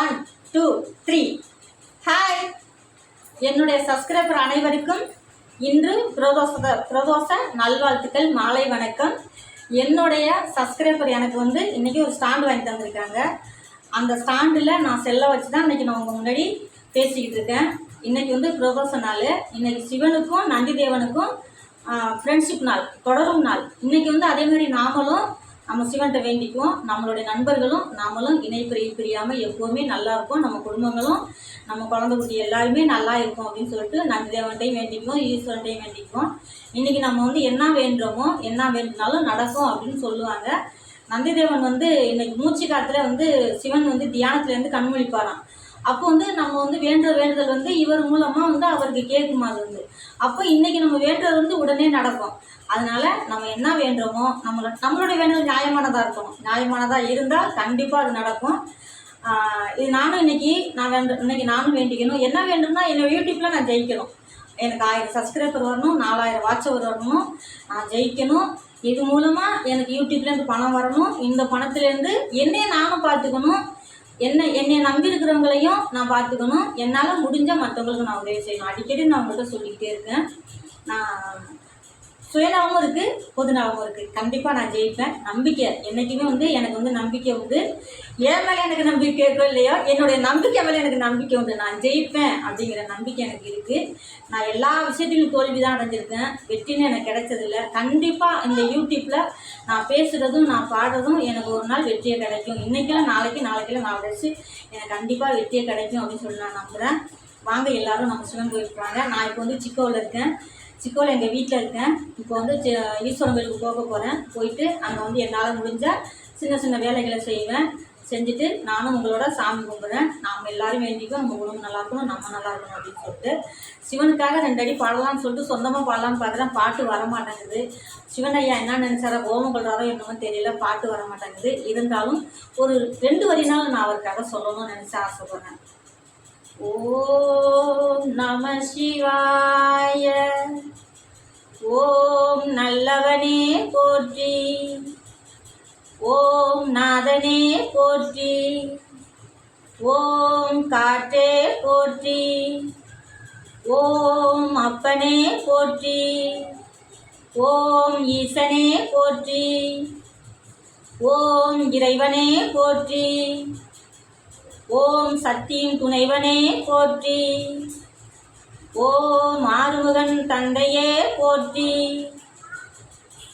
One two three hi என்னுடைய subscriber அனைவருக்கும் இன்று பிரதோஷ பிரதோஷ நல்வாழ்த்துக்கள் மாலை வணக்கம். என்னுடைய சப்ஸ்கிரைபர் எனக்கு வந்து இன்றைக்கி ஒரு ஸ்டாண்டு வாங்கி தந்திருக்காங்க. அந்த ஸ்டாண்டில் நான் செல்லை வச்சு தான் இன்றைக்கி நான் உங்கள் முன்னாடி பேசிக்கிட்டு இருக்கேன். இன்றைக்கி வந்து பிரதோஷ நாள். இன்றைக்கி சிவனுக்கும் நந்தி தேவனுக்கும் ஃப்ரெண்ட்ஷிப் நாள் தொடரும் நாள். இன்றைக்கி வந்து அதே மாதிரி நாமளும் நம்ம சிவன்கிட்ட வேண்டிக்குவோம். நம்மளுடைய நண்பர்களும் நாமளும் இணை பிரி பிரியாமல் எப்போவுமே நல்லா இருக்கும் நம்ம குடும்பங்களும் நம்ம குழந்தை குட்டி எல்லாருமே நல்லா இருக்கும் அப்படின்னு சொல்லிட்டு நந்திதேவன்ட்டையும் வேண்டிக்குவோம் ஈஸ்வரன்ட்டையும் வேண்டிக்குவோம். இன்றைக்கி நம்ம வந்து என்ன வேண்டுறோமோ என்ன வேண்டினாலும் நடக்கும் அப்படின்னு சொல்லுவாங்க. நந்திதேவன் வந்து இன்னைக்கு மூச்சு காலத்தில் வந்து சிவன் வந்து தியானத்துலேருந்து கண்மொழிப்பாரான் அப்போ வந்து நம்ம வந்து வேண்டுற வேண்டுதல் வந்து இவர் மூலமாக வந்து அவருக்கு கேட்குமா அது வந்து. அப்போ இன்றைக்கி நம்ம வேண்டுறது வந்து உடனே நடக்கும். அதனால் நம்ம என்ன வேண்டுறோமோ நம்மளோட நம்மளுடைய வேண்டுதல் நியாயமானதாக இருக்கணும். நியாயமானதாக இருந்தால் கண்டிப்பாக அது நடக்கும். இது நானும் இன்றைக்கி நான் வேண்டு இன்றைக்கி நானும் வேண்டிக்கணும். என்ன வேண்டும்னா என்னை யூடியூப்பில் நான் ஜெயிக்கணும். எனக்கு ஆயிரம் சப்ஸ்கிரைபர் வரணும் நாலாயிரம் வாட்சவர் வரணும். நான் ஜெயிக்கணும். இது மூலமாக எனக்கு யூடியூப்லேருந்து பணம் வரணும். இந்த பணத்துலேருந்து என்னையே நானும் பார்த்துக்கணும். என்ன என்னை நம்பி இருக்கிறவங்களையும் நான் பார்த்துக்கணும். என்னால் முடிஞ்ச மற்றவங்களுக்கு நான் உதவி செய்யணும். அடிக்கடி நான் உங்கள்கிட்ட சொல்லிக்கிட்டே இருக்கேன். நான் சுயநலமும் இருக்குது பொதுநலமும் இருக்குது கண்டிப்பாக நான் ஜெயிப்பேன். நம்பிக்கை என்றைக்குமே வந்து எனக்கு வந்து நம்பிக்கை உண்டு. என் மேலே எனக்கு நம்பிக்கை இருக்கோ இல்லையோ என்னுடைய நம்பிக்கை மேலே எனக்கு நம்பிக்கை உண்டு. நான் ஜெயிப்பேன் அப்படிங்கிற நம்பிக்கை எனக்கு இருக்குது நான் எல்லா விஷயத்திலும் தோல்வி தான் அடைஞ்சிருக்கேன். வெற்றின்னு எனக்கு கிடைச்சதில்ல. கண்டிப்பாக இந்த யூடியூப்பில் நான் பேசுகிறதும் நான் பாடுறதும் எனக்கு ஒரு நாள் வெற்றியை கிடைக்கும். இன்றைக்கெல்லாம் நாளைக்கு நாளைக்கெல்லாம் நாலு வச்சு எனக்கு கண்டிப்பாக வெற்றியை கிடைக்கும் அப்படின்னு சொல்லி நான் நம்புகிறேன் வாங்க எல்லாரும் நம்ம சிவன் கோயிலுக்கு வாங்க. நான் இப்போ வந்து சிக்கோவில் இருக்கேன். சிக்கோவில் எங்கள் வீட்டில் இருக்கேன். இப்போ வந்து சி- ஈஸ்வரன் கோயிலுக்கு போக போகிறேன் போயிட்டு அங்கே வந்து என்னால் முடிஞ்சால் சின்ன சின்ன வேலைகளை செய்வேன். செஞ்சுட்டு நானும் உங்களோட சாமி கும்பிட்றேன். நாம் எல்லாரும் வேண்டிக்கும் உங்கள் குடும்பம் நல்லா இருக்கணும் நம்ம நல்லா இருக்கணும் அப்படின்னு சொல்லிட்டு. சிவனுக்காக ரெண்டு அடி பாடலாம்னு சொல்லிட்டு சொந்தமாக பாடலாம்னு பார்க்குறேன் பாட்டு வர மாட்டேங்குது. சிவன் ஐயா என்ன நினச்சாரோ கோபம் கொள்றாரோ என்னமோ தெரியல பாட்டு வர மாட்டேங்குது. இருந்தாலும் ஒரு ரெண்டு வரினாலும் நான் அவருக்காக சொல்லணும்னு நினச்சி ஆசைப்படுறேன். ஓம் நம சிவாய. ஓம் நல்லவனே போற்றி. ஓம் நாதனே போற்றி. ஓம் காற்றே போற்றி. ஓம் அப்பனே போற்றி. ஓம் ஈசனே போற்றி. ஓம் இறைவனே போற்றி. ஓம் சக்தியின் துணைவனே போற்றி. ஓம் ஆறுமுகன் தந்தையே போற்றி.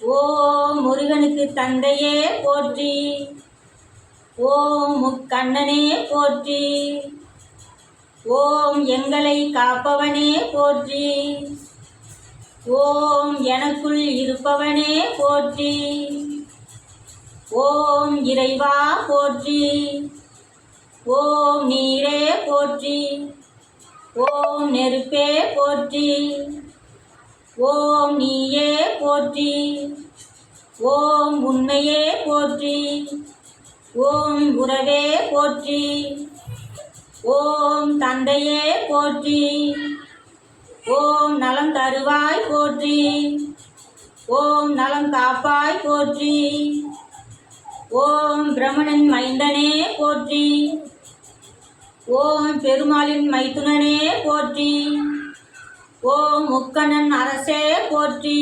ஓம் முருகனுக்கு தந்தையே போற்றி. ஓம் முக்கண்ணனே போற்றி. ஓம் எங்களை காப்பவனே போற்றி. ஓம் எனக்குள் இருப்பவனே போற்றி. ஓம் இறைவா போற்றி. ஓம் நீரே போற்றி. ஓம் நெருப்பே போற்றி. ஓம் நீயே போற்றி. ஓம் உண்மையே போற்றி. ஓம் உறவே போற்றி. ஓம் தந்தையே போற்றி. ஓம் நலம் தருவாய் போற்றி. ஓம் நலம் காப்பாய் போற்றி. ஓம் பிரமணன் மைந்தனே போற்றி. ஓம் பெருமாளின் மைத்துனனே போற்றி. ஓம் முக்கணன் அரசே போற்றி.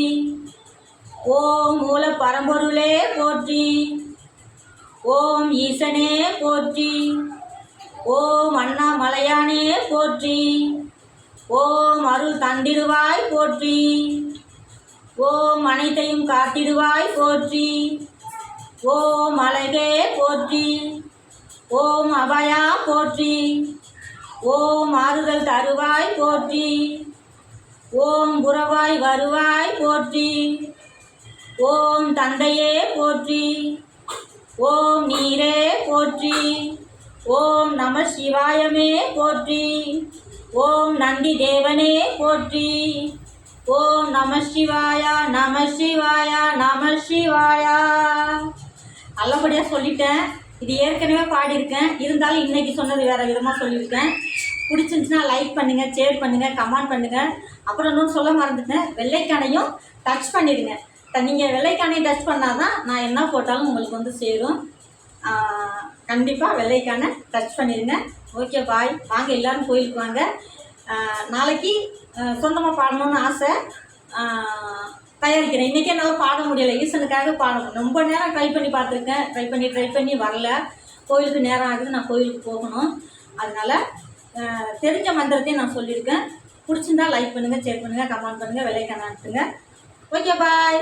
ஓம் மூல பரம்பொருளே போற்றி. ஓம் ஈசனே போற்றி. ஓம் அண்ணாமலையானே போற்றி. ஓம் அருள் தந்திடுவாய் போற்றி. ஓம் அனைத்தையும் காட்டிடுவாய் போற்றி. ஓம் அழகே போற்றி. ஓம் அபயா போற்றி. ஓம் ஆறுதல் தருவாய் போற்றி. ஓம் புறவாய் வருவாய் போற்றி. ஓம் தந்தையே போற்றி. ஓம் நீரே போற்றி. ஓம் நம சிவாயமே போற்றி. ஓம் நந்தி தேவனே போற்றி. ஓம் நம சிவாயா நம சிவாயா நம சிவாயா. நல்லபடியாக சொல்லிட்டேன். இது ஏற்கனவே பாடியிருக்கேன். இருந்தாலும் இன்னைக்கு சொன்னது வேற விதமாக சொல்லியிருக்கேன். பிடிச்சிருந்துச்சுன்னா லைக் பண்ணுங்கள் ஷேர் பண்ணுங்கள் கமெண்ட் பண்ணுங்கள் அப்புறம் இன்னொன்று சொல்ல மறந்துட்டேன். வெள்ளைக்கானையும் டச் பண்ணிடுங்க. நீங்கள் வெள்ளைக்கானையும் டச் பண்ணால் தான் நான் என்ன போட்டாலும் உங்களுக்கு வந்து சேரும். கண்டிப்பாக வெள்ளைக்கான டச் பண்ணிடுங்க. ஓகே பாய் வாங்க எல்லாரும் கோயிலுக்கு வாங்க. நாளைக்கு சொந்தமாக பாடணும்னு ஆசை. தயாரிக்கிறேன். இன்றைக்கி என்னால் பாட முடியலை. ஈசனுக்காக பாடணும். ரொம்ப நேரம் ட்ரை பண்ணி பார்த்துருக்கேன். ட்ரை பண்ணி ட்ரை பண்ணி வரல. கோயிலுக்கு நேரம் ஆகுது. நான் கோயிலுக்கு போகணும். அதனால் தெரிஞ்ச மந்திரத்தையும் நான் சொல்லியிருக்கேன். பிடிச்சிருந்தா லைக் பண்ணுங்கள் ஷேர் பண்ணுங்கள் கமெண்ட் பண்ணுங்கள் விலைக்கான அனுப்புங்க ஓகே பாய்